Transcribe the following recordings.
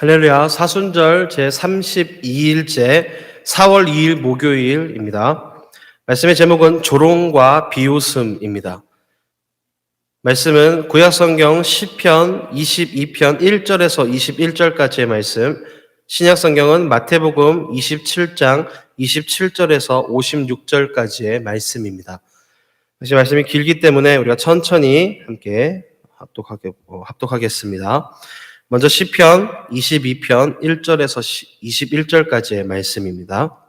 할렐루야 사순절 제 32일째 4월 2일 목요일입니다. 말씀의 제목은 조롱과 비웃음입니다. 말씀은 구약성경 10편 22편 1절에서 21절까지의 말씀, 신약성경은 마태복음 27장 27절에서 56절까지의 말씀입니다. 다시 말씀이 길기 때문에 우리가 천천히 함께 어, 합독하겠습니다. 먼저 시편 22편 1절에서 21절까지의 말씀입니다.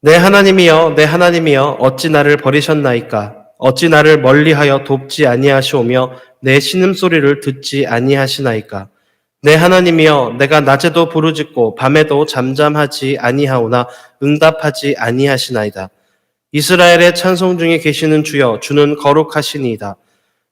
내 하나님이여 내 하나님이여 어찌 나를 버리셨나이까? 어찌 나를 멀리하여 돕지 아니하시오며 내 신음소리를 듣지 아니하시나이까? 내 하나님이여 내가 낮에도 부르짖고 밤에도 잠잠하지 아니하오나 응답하지 아니하시나이다. 이스라엘의 찬송 중에 계시는 주여 주는 거룩하시니이다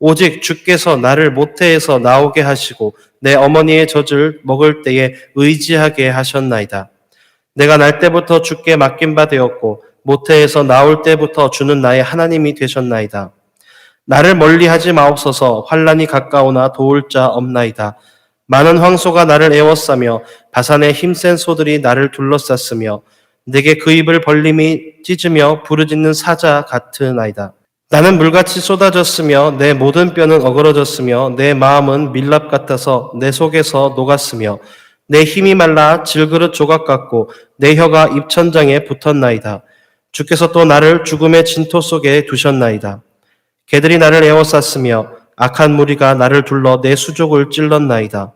오직 주께서 나를 모태에서 나오게 하시고 내 어머니의 젖을 먹을 때에 의지하게 하셨나이다. 내가 날 때부터 주께 맡긴 바 되었고 모태에서 나올 때부터 주는 나의 하나님이 되셨나이다. 나를 멀리하지 마옵소서 환란이 가까우나 도울 자 없나이다. 많은 황소가 나를 애워싸며 바산의 힘센 소들이 나를 둘러쌌으며 내게 그 입을 벌림이 찢으며 부르짖는 사자 같으나이다. 나는 물같이 쏟아졌으며 내 모든 뼈는 어그러졌으며 내 마음은 밀랍 같아서 내 속에서 녹았으며 내 힘이 말라 질그릇 조각 같고 내 혀가 입천장에 붙었나이다. 주께서 또 나를 죽음의 진토 속에 두셨나이다. 개들이 나를 에워쌌으며 악한 무리가 나를 둘러 내 수족을 찔렀나이다.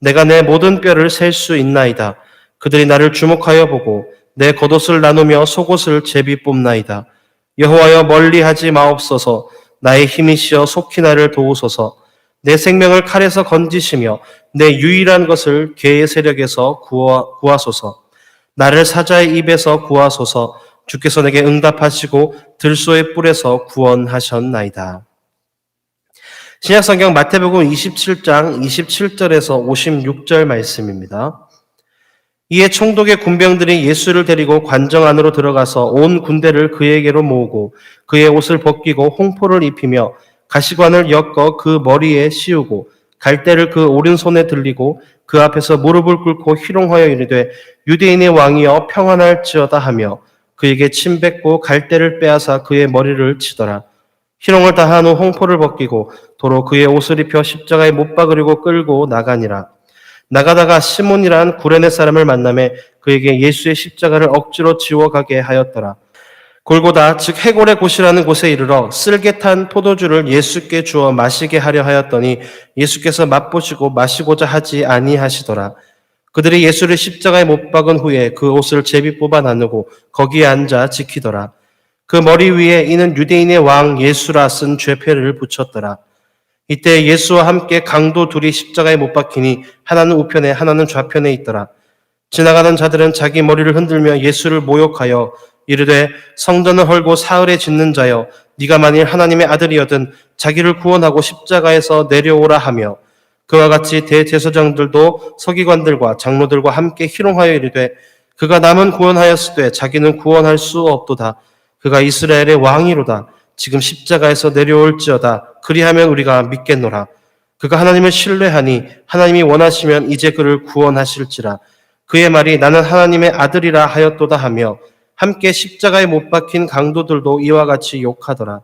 내가 내 모든 뼈를 셀 수 있나이다. 그들이 나를 주목하여 보고 내 겉옷을 나누며 속옷을 제비 뽑나이다. 여호와여 멀리하지 마옵소서 나의 힘이시여 속히 나를 도우소서 내 생명을 칼에서 건지시며 내 유일한 것을 개의 세력에서 구하, 구하소서 나를 사자의 입에서 구하소서 주께서 내게 응답하시고 들소의 뿔에서 구원하셨나이다. 신약성경 마태복음 27장 27절에서 56절 말씀입니다. 이에 총독의 군병들이 예수를 데리고 관정 안으로 들어가서 온 군대를 그에게로 모으고 그의 옷을 벗기고 홍포를 입히며 가시관을 엮어 그 머리에 씌우고 갈대를 그 오른손에 들리고 그 앞에서 무릎을 꿇고 희롱하여 이르되 유대인의 왕이여 평안할지어다 하며 그에게 침 뱉고 갈대를 빼앗아 그의 머리를 치더라. 희롱을 다한 후 홍포를 벗기고 도로 그의 옷을 입혀 십자가에 못 박으려고 끌고 나가니라. 나가다가 시몬이란 구레네 사람을 만남에 그에게 예수의 십자가를 억지로 지워가게 하였더라. 골고다 즉 해골의 곳이라는 곳에 이르러 쓸개 탄 포도주를 예수께 주어 마시게 하려 하였더니 예수께서 맛보시고 마시고자 하지 아니하시더라. 그들이 예수를 십자가에 못 박은 후에 그 옷을 제비 뽑아 나누고 거기에 앉아 지키더라. 그 머리 위에 이는 유대인의 왕 예수라 쓴 죄패를 붙였더라. 이때 예수와 함께 강도 둘이 십자가에 못 박히니 하나는 우편에 하나는 좌편에 있더라. 지나가는 자들은 자기 머리를 흔들며 예수를 모욕하여 이르되 성전을 헐고 사흘에 짓는 자여 네가 만일 하나님의 아들이여든 자기를 구원하고 십자가에서 내려오라 하며 그와 같이 대제사장들도 서기관들과 장로들과 함께 희롱하여 이르되 그가 남은 구원하였으되 자기는 구원할 수 없도다 그가 이스라엘의 왕이로다 지금 십자가에서 내려올지어다. 그리하면 우리가 믿겠노라. 그가 하나님을 신뢰하니 하나님이 원하시면 이제 그를 구원하실지라. 그의 말이 나는 하나님의 아들이라 하였도다 하며 함께 십자가에 못 박힌 강도들도 이와 같이 욕하더라.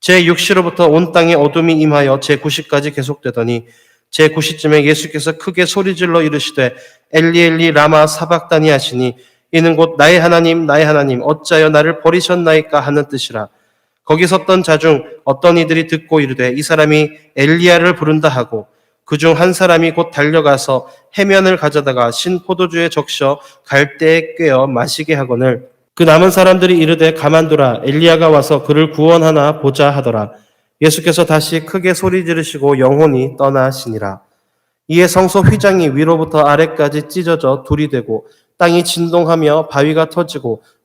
제 6시로부터 온 땅에 어둠이 임하여 제 9시까지 계속되더니 제 9시쯤에 예수께서 크게 소리질러 이르시되 엘리 엘리 라마 사박다니 하시니 이는 곧 나의 하나님 나의 하나님 어찌하여 나를 버리셨나이까 하는 뜻이라. 거기 섰던 자 중 어떤 이들이 듣고 이르되 이 사람이 엘리야를 부른다 하고 그 중 한 사람이 곧 달려가서 해면을 가져다가 신 포도주에 적셔 갈대에 꿰어 마시게 하거늘. 그 남은 사람들이 이르되 가만두라. 엘리야가 와서 그를 구원하나 보자 하더라. 예수께서 다시 크게 소리 지르시고 영혼이 떠나시니라. 이에 성소 휘장이 위로부터 아래까지 찢어져 둘이 되고 땅이 진동하며 바위가 터지고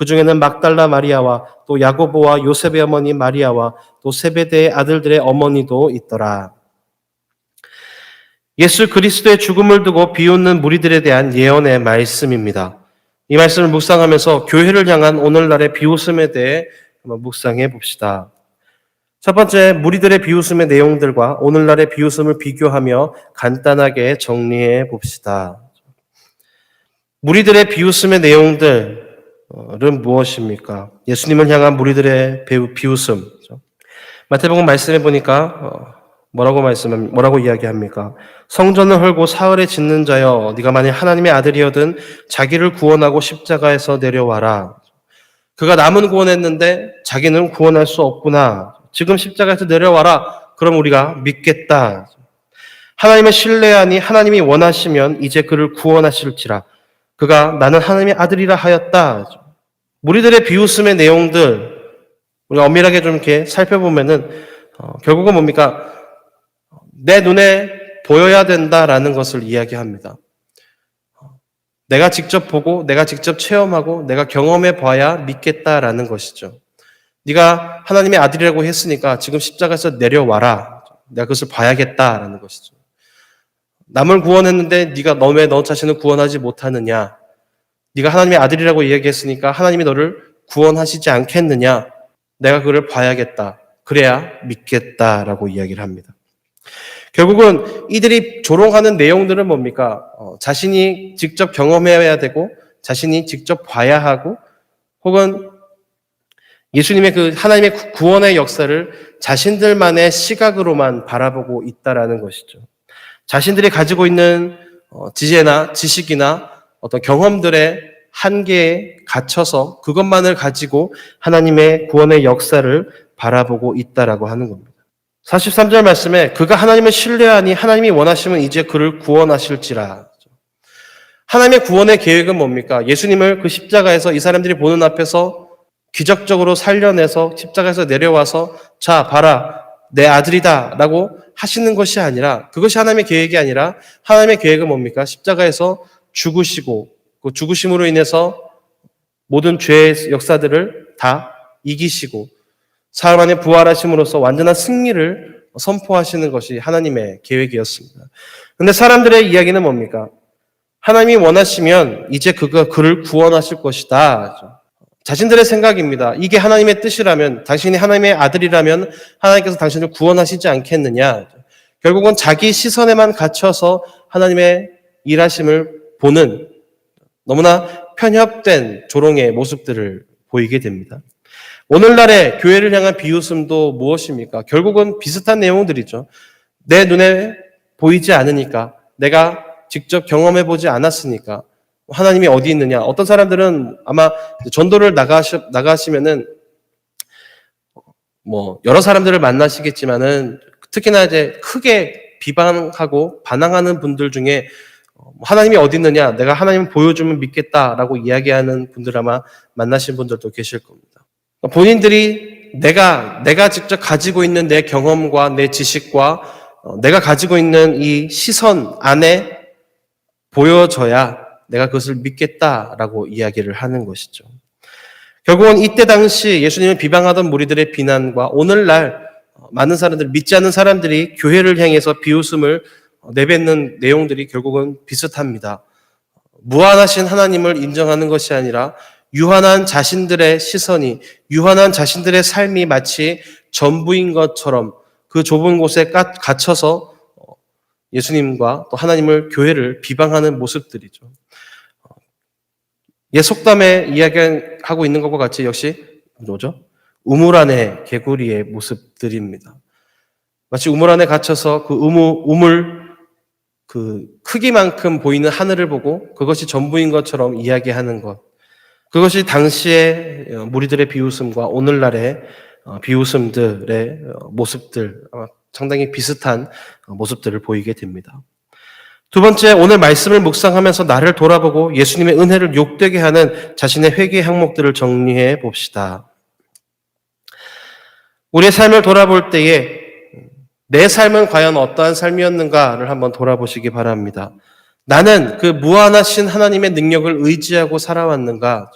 그 중에는 막달라 마리아와 또 야고보와 요셉의 어머니 마리아와 또 세베대의 아들들의 어머니도 있더라. 예수 그리스도의 죽음을 두고 비웃는 무리들에 대한 예언의 말씀입니다. 이 말씀을 묵상하면서 교회를 향한 오늘날의 비웃음에 대해 한번 묵상해 봅시다. 첫 번째, 무리들의 비웃음의 내용들과 오늘날의 비웃음을 비교하며 간단하게 정리해 봅시다. 무리들의 비웃음의 내용들 은 무엇입니까? 예수님을 향한 무리들의 비웃음. 마태복음 말씀해 보니까 어, 뭐라고 말씀 뭐라고 이야기합니까? 성전을 헐고 사흘에 짓는 자여 네가 만일 하나님의 아들이어든 자기를 구원하고 십자가에서 내려와라. 그가 남은 구원했는데 자기는 구원할 수 없구나. 지금 십자가에서 내려와라. 그럼 우리가 믿겠다. 하나님을 신뢰하니 하나님이 원하시면 이제 그를 구원하실지라. 그가 나는 하나님의 아들이라 하였다. 무리들의 비웃음의 내용들 우리가 엄밀하게 좀 이렇게 살펴보면은 어, 결국은 뭡니까? 내 눈에 보여야 된다라는 것을 이야기합니다. 내가 직접 보고 내가 직접 체험하고 내가 경험해 봐야 믿겠다라는 것이죠. 네가 하나님의 아들이라고 했으니까 지금 십자가에서 내려와라. 내가 그것을 봐야겠다라는 것이죠. 남을 구원했는데 네가 너왜 너 자신을 구원하지 못하느냐? 네가 하나님의 아들이라고 이야기했으니까 하나님이 너를 구원하시지 않겠느냐? 내가 그를 봐야겠다. 그래야 믿겠다라고 이야기를 합니다. 결국은 이들이 조롱하는 내용들은 뭡니까? 어, 자신이 직접 경험해야 되고 자신이 직접 봐야 하고 혹은 예수님의 그 하나님의 구- 구원의 역사를 자신들만의 시각으로만 바라보고 있다라는 것이죠. 자신들이 가지고 있는 어, 지혜나 지식이나 어떤 경험들의 한계에 갇혀서 그것만을 가지고 하나님의 구원의 역사를 바라보고 있다라고 하는 겁니다. 43절 말씀에 그가 하나님을 신뢰하니 하나님이 원하시면 이제 그를 구원하실지라. 하나님의 구원의 계획은 뭡니까? 예수님을 그 십자가에서 이 사람들이 보는 앞에서 기적적으로 살려내서 십자가에서 내려와서 자, 봐라. 내 아들이다. 라고 하시는 것이 아니라 그것이 하나님의 계획이 아니라 하나님의 계획은 뭡니까? 십자가에서 죽으시고 그 죽으심으로 인해서 모든 죄의 역사들을 다 이기시고 사흘 만에 부활하심으로써 완전한 승리를 선포하시는 것이 하나님의 계획이었습니다. 근데 사람들의 이야기는 뭡니까? 하나님이 원하시면 이제 그가 그를 구원하실 것이다. 자신들의 생각입니다. 이게 하나님의 뜻이라면, 당신이 하나님의 아들이라면 하나님께서 당신을 구원하시지 않겠느냐. 결국은 자기 시선에만 갇혀서 하나님의 일하심을 보는 너무나 편협된 조롱의 모습들을 보이게 됩니다. 오늘날의 교회를 향한 비웃음도 무엇입니까? 결국은 비슷한 내용들이죠. 내 눈에 보이지 않으니까, 내가 직접 경험해 보지 않았으니까, 하나님이 어디 있느냐. 어떤 사람들은 아마 전도를 나가시, 나가시면은, 뭐, 여러 사람들을 만나시겠지만은, 특히나 이제 크게 비방하고 반항하는 분들 중에 어, 하나님이 어디 있느냐, 내가 하나님 보여주면 믿겠다라고 이야기하는 분들 아마 만나신 분들도 계실 겁니다. 본인들이 내가, 내가 직접 가지고 있는 내 경험과 내 지식과 어, 내가 가지고 있는 이 시선 안에 보여져야 내가 그것을 믿겠다라고 이야기를 하는 것이죠. 결국은 이때 당시 예수님을 비방하던 무리들의 비난과 오늘날 어, 많은 사람들, 믿지 않는 사람들이 교회를 향해서 비웃음을 내뱉는 내용들이 결국은 비슷합니다. 무한하신 하나님을 인정하는 것이 아니라 유한한 자신들의 시선이, 유한한 자신들의 삶이 마치 전부인 것처럼 그 좁은 곳에 까- 갇혀서 어, 예수님과 또 하나님을, 교회를 비방하는 모습들이죠. 어, 옛 속담에 이야기하고 있는 것과 같이 역시 뭐죠? 우물 안에 개구리의 모습들입니다. 마치 우물 안에 갇혀서 그 우물, 우물 그 크기만큼 보이는 하늘을 보고 그것이 전부인 것처럼 이야기하는 것. 그것이 당시의 어, 무리들의 비웃음과 오늘날의 어, 비웃음들의 어, 모습들, 상당히 비슷한 어, 모습들을 보이게 됩니다. 두 번째, 오늘 말씀을 묵상하면서 나를 돌아보고 예수님의 은혜를 욕되게 하는 자신의 회개 항목들을 정리해 봅시다. 우리의 삶을 돌아볼 때에 내 삶은 과연 어떠한 삶이었는가를 한번 돌아보시기 바랍니다. 나는 그 무한하신 하나님의 능력을 의지하고 살아왔는가?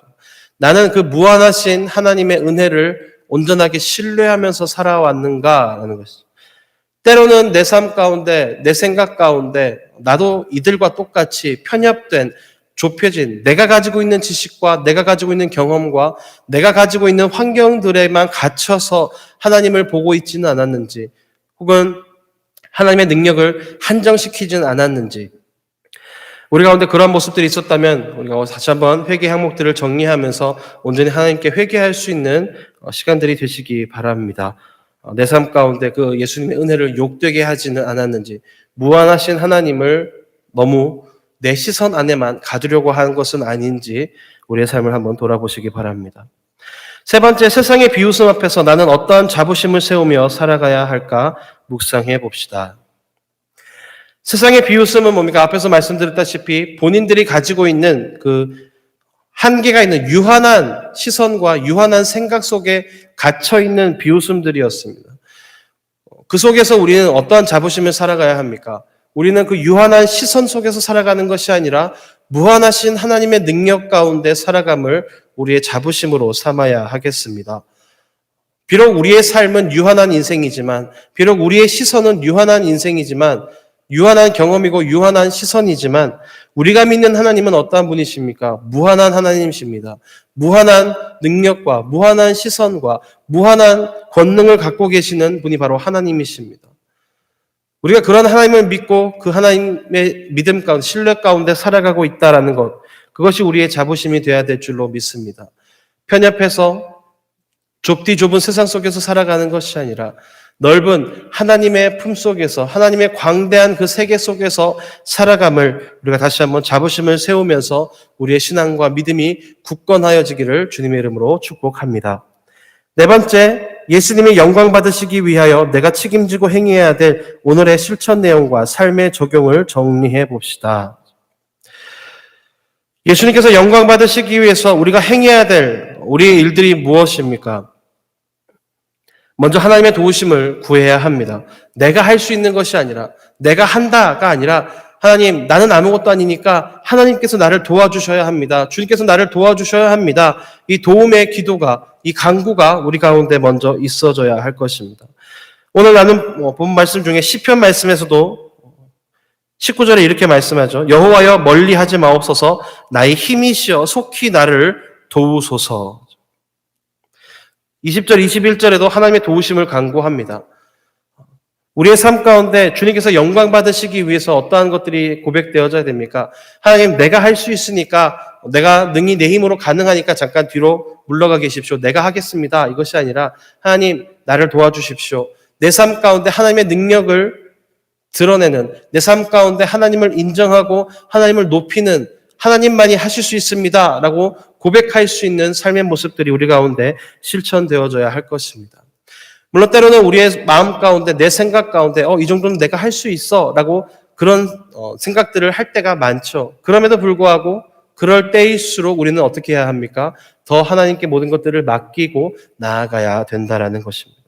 나는 그 무한하신 하나님의 은혜를 온전하게 신뢰하면서 살아왔는가라는 것이죠. 때로는 내 삶 가운데, 내 생각 가운데, 나도 이들과 똑같이 편협된, 좁혀진, 내가 가지고 있는 지식과 내가 가지고 있는 경험과 내가 가지고 있는 환경들에만 갇혀서 하나님을 보고 있지는 않았는지, 혹은 하나님의 능력을 한정시키지는 않았는지, 우리 가운데 그런 모습들이 있었다면 우리가 다시 한번 회개 항목들을 정리하면서 온전히 하나님께 회개할 수 있는 어, 시간들이 되시기 바랍니다. 어, 내삶 가운데 그 예수님의 은혜를 욕되게 하지는 않았는지 무한하신 하나님을 너무 내 시선 안에만 가두려고 하는 것은 아닌지 우리의 삶을 한번 돌아보시기 바랍니다. 세 번째, 세상의 비웃음 앞에서 나는 어떠한 자부심을 세우며 살아가야 할까 묵상해 봅시다. 세상의 비웃음은 뭡니까? 앞에서 말씀드렸다시피 본인들이 가지고 있는 그 한계가 있는 유한한 시선과 유한한 생각 속에 갇혀 있는 비웃음들이었습니다. 그 속에서 우리는 어떠한 자부심을 살아가야 합니까? 우리는 그 유한한 시선 속에서 살아가는 것이 아니라 무한하신 하나님의 능력 가운데 살아감을 우리의 자부심으로 삼아야 하겠습니다. 비록 우리의 삶은 유한한 인생이지만, 비록 우리의 시선은 유한한 인생이지만, 유한한 경험이고 유한한 시선이지만 우리가 믿는 하나님은 어떠한 분이십니까? 무한한 하나님이십니다. 무한한 능력과 무한한 시선과 무한한 권능을 갖고 계시는 분이 바로 하나님이십니다. 우리가 그런 하나님을 믿고 그 하나님의 믿음 가운데 신뢰 가운데 살아가고 있다라는 것 그것이 우리의 자부심이 되어야 될 줄로 믿습니다. 편협해서 좁디 좁은 세상 속에서 살아가는 것이 아니라 넓은 하나님의 품 속에서 하나님의 광대한 그 세계 속에서 살아감을 우리가 다시 한번 자부심을 세우면서 우리의 신앙과 믿음이 굳건하여지기를 주님의 이름으로 축복합니다. 네 번째, 예수님이 영광 받으시기 위하여 내가 책임지고 행해야 될 오늘의 실천 내용과 삶의 적용을 정리해 봅시다. 예수님께서 영광 받으시기 위해서 우리가 행해야 될 우리의 일들이 무엇입니까? 먼저 하나님의 도우심을 구해야 합니다. 내가 할 수 있는 것이 아니라 내가 한다가 아니라 하나님 나는 아무것도 아니니까 하나님께서 나를 도와주셔야 합니다. 주님께서 나를 도와주셔야 합니다. 이 도움의 기도가 이 간구가 우리 가운데 먼저 있어져야 할 것입니다. 오늘 나는 뭐본 말씀 중에 시편 말씀에서도 19절에 이렇게 말씀하죠. 여호와여 멀리 하지 마옵소서 나의 힘이시여 속히 나를 도우소서. 20절, 21절에도 하나님의 도우심을 강구합니다. 우리의 삶 가운데 주님께서 영광 받으시기 위해서 어떠한 것들이 고백되어져야 됩니까? 하나님, 내가 할 수 있으니까, 내가 능히 내 힘으로 가능하니까 잠깐 뒤로 물러가 계십시오. 내가 하겠습니다. 이것이 아니라, 하나님, 나를 도와주십시오. 내 삶 가운데 하나님의 능력을 드러내는, 내 삶 가운데 하나님을 인정하고 하나님을 높이는 하나님만이 하실 수 있습니다. 라고 고백할 수 있는 삶의 모습들이 우리 가운데 실천되어져야 할 것입니다. 물론 때로는 우리의 마음 가운데 내 생각 가운데 어, 이 정도는 내가 할 수 있어 라고 그런 어, 생각들을 할 때가 많죠. 그럼에도 불구하고 그럴 때일수록 우리는 어떻게 해야 합니까? 더 하나님께 모든 것들을 맡기고 나아가야 된다라는 것입니다.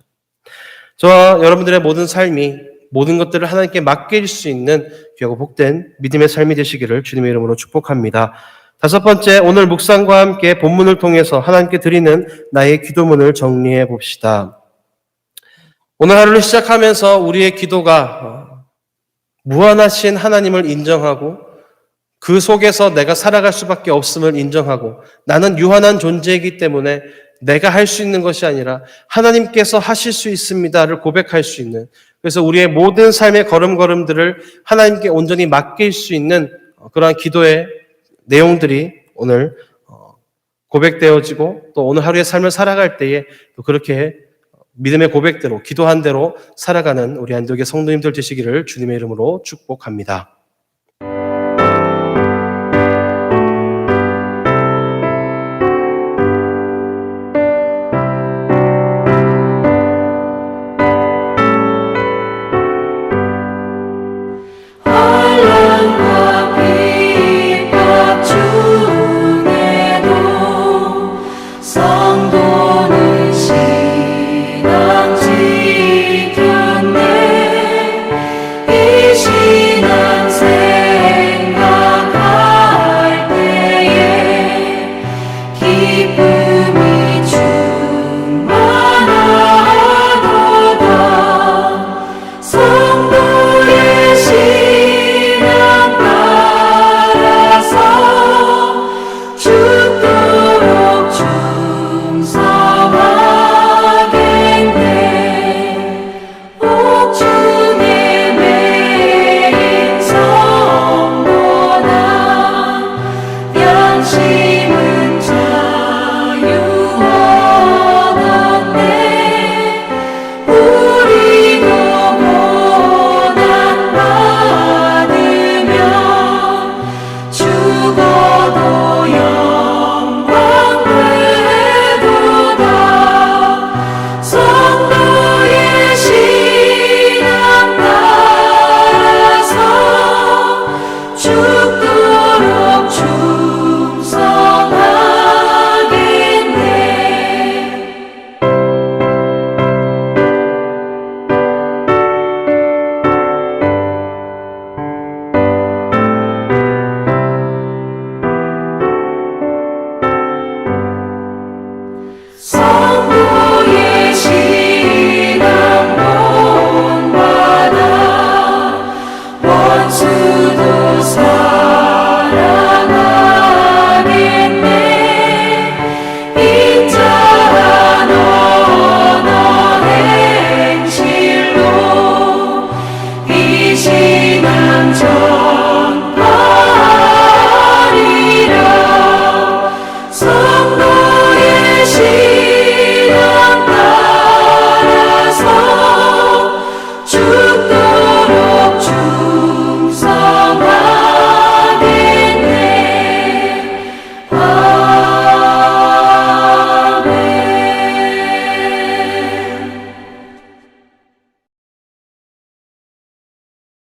저와 여러분들의 모든 삶이 모든 것들을 하나님께 맡길 수 있는 귀하고 복된 믿음의 삶이 되시기를 주님의 이름으로 축복합니다. 다섯 번째, 오늘 묵상과 함께 본문을 통해서 하나님께 드리는 나의 기도문을 정리해 봅시다. 오늘 하루를 시작하면서 우리의 기도가 무한하신 하나님을 인정하고 그 속에서 내가 살아갈 수밖에 없음을 인정하고 나는 유한한 존재이기 때문에 내가 할 수 있는 것이 아니라 하나님께서 하실 수 있습니다를 고백할 수 있는 그래서 우리의 모든 삶의 걸음걸음들을 하나님께 온전히 맡길 수 있는 그러한 기도의 내용들이 오늘 고백되어지고 또 오늘 하루의 삶을 살아갈 때에 또 그렇게 믿음의 고백대로 기도한 대로 살아가는 우리 안독의 성도님들 되시기를 주님의 이름으로 축복합니다.